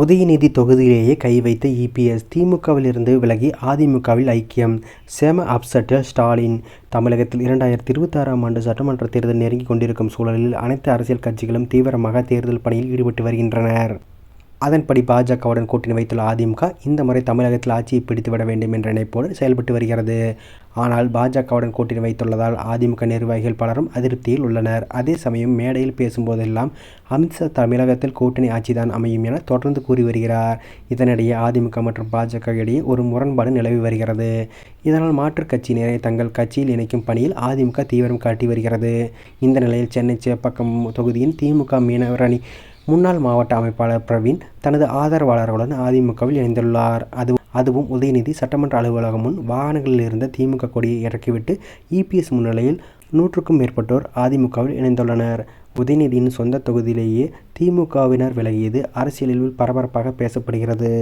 உதயநிதி தொகுதியிலேயே கை வைத்த இபிஎஸ் திமுகவிலிருந்து விலகி அதிமுகவில் ஐக்கியம். செம அப்செட்டில் ஸ்டாலின். தமிழகத்தில் இரண்டாயிரத்தி இருபத்தாறாம் ஆண்டு சட்டமன்ற தேர்தல் நெருங்கிக் கொண்டிருக்கும் சூழலில் அனைத்து அரசியல் கட்சிகளும் தீவிரமாக தேர்தல் பணியில் ஈடுபட்டு வருகின்றனர். அதன்படி பாஜகவுடன் கூட்டணி வைத்துள்ள அதிமுக இந்த முறை தமிழகத்தில் ஆட்சியை பிடித்துவிட வேண்டும் என்ற நினைப்போடு செயல்பட்டு வருகிறது. ஆனால் பாஜகவுடன் கூட்டணி வைத்துள்ளதால் அதிமுக நிர்வாகிகள் பலரும் அதிருப்தியில் உள்ளனர். அதே சமயம் மேடையில் பேசும்போதெல்லாம் அமித்ஷா தமிழகத்தில் கூட்டணி ஆட்சிதான் அமையும் என தொடர்ந்து கூறி வருகிறார். இதனிடையே அதிமுக மற்றும் பாஜக இடையே ஒரு முரண்பாடு நிலவி வருகிறது. இதனால் மாற்றுக் கட்சியினரை தங்கள் கட்சியில் இணைக்கும் பணியில் அதிமுக தீவிரம் காட்டி வருகிறது. இந்த நிலையில் சென்னை சேப்பாக்கம் தொகுதியின் திமுக மீனவர் அணி முன்னாள் மாவட்ட அமைப்பாளர் பிரவீன் தனது ஆதரவாளர்களுடன் அதிமுகவில் இணைந்துள்ளார். அது அதுவும் உதயநிதி சட்டமன்ற அலுவலகம் முன் வாகனங்களில் இருந்த திமுக கொடியை இறக்கிவிட்டு இபிஎஸ் முன்னிலையில் நூற்றுக்கும் மேற்பட்டோர் அதிமுகவில் இணைந்துள்ளனர். உதயநிதியின் சொந்த தொகுதியிலேயே திமுகவினர் விலகியது அரசியலில் பரபரப்பாக பேசப்படுகிறது.